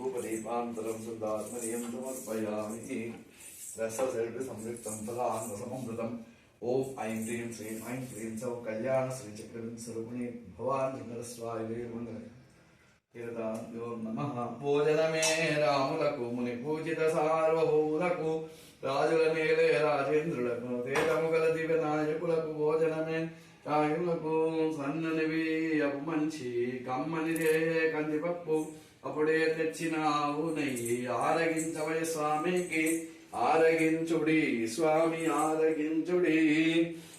మంగళం శుద్ధాత్మనియం సమర్పయామి రసశైలి సంయుక్తం ఫలాన్ ఓం ఐం హ్రీం శ్రీం ఐం హ్రీం సౌ కళ్యాణ శ్రీ చక్రవిం స్వరూపిణి భవాన్ చంద్రస్వామి మంగళ భోజనమే రాములకు ముని పూజిత సార్వభౌములకు రాజుల నేలే రాజేంద్రులకు తేజముగల దివ్య నాయకులకు భోజనమే రాయులకు సన్ననివి అపు మంచి కమ్మనిదే కందిపప్పు అప్పుడే తెచ్చినావు నెయ్యి. ఆరగించవై స్వామికి. ఆరగించుడి స్వామి ఆరగించుడి.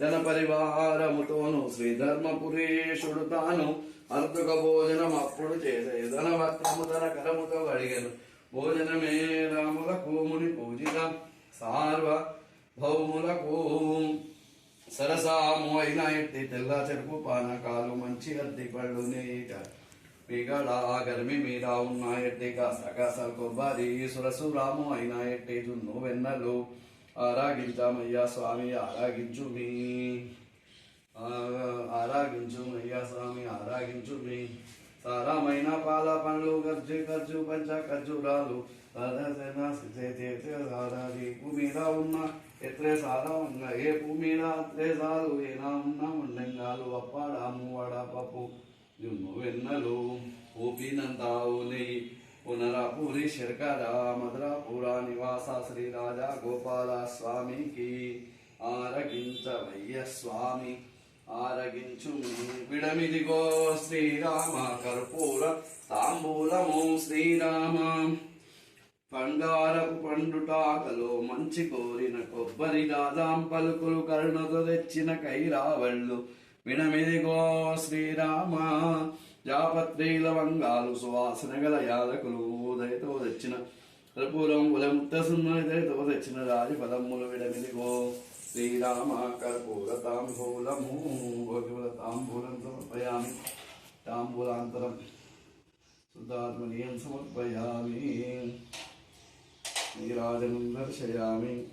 ధన పరివారముతోను శ్రీ ధర్మపురేషుడు తాను అర్ధక భోజనం అప్పుడు చేసే ధనవక్రము తన కరముతో అడిగను భోజనమే రాముల కోముని పూజిత సార్వ భౌములకు సరసాము అయిన ఎట్టి తెల్ల చెరుపు పానకాలు మంచి అద్దె పళ్ళు నీట. ఆ గర్మి మీద ఉన్న ఎట్టి కొబ్బరి సురసు రాము అయిన ఎట్టి జున్ను వెన్నలు. ఆరాగించామయ్యా స్వామి ఆరాగించు మీ ఆరాగించు అయ్యా స్వామి ఆరాగించు మీ సారామైన పాల పండ్లు ఖర్జు ఖర్జు పంచ ఖర్జూరాలు మీద ఉన్న ఎత్రే సారా ఉన్న. ఏ భూ మీద అత్రే సారు ఏనా ఉన్న ముండంగాలు అప్పాడాము వడ పప్పు. జున్ను వెన్నలు ఊపినంతావు శర్కరా పునరపూరి శర్కర మధురాపుర నివాస శ్రీ రాజా గోపాల స్వామికి. ఆరగించవయ్య స్వామి ఆరగించు విడమిదిగో శ్రీరామ కర్పూర తాంబూలము శ్రీరామ. పండారపు పండుటాకలో మంచి కోరిన కొబ్బరి దాదాం పలుకులు కరుణతో తెచ్చిన కైరావళ్ళు. వినమిదిగో శ్రీరామ జాపత్రి లవంగాలు సువాసన గల యాలకులు దయతో తెచ్చిన కర్పూరం ఉలముక్త సున్నదయతో తెచ్చిన రాజు పదమ్ములు విడమిదిగో శ్రీరామ కర్పూర తాంబూలము భోగిముల తాంబూలం సమర్పయామి. తాంబూలాంతరం శుద్ధాత్మనీయం సమర్పయామి. నీరాజనం దర్శయామి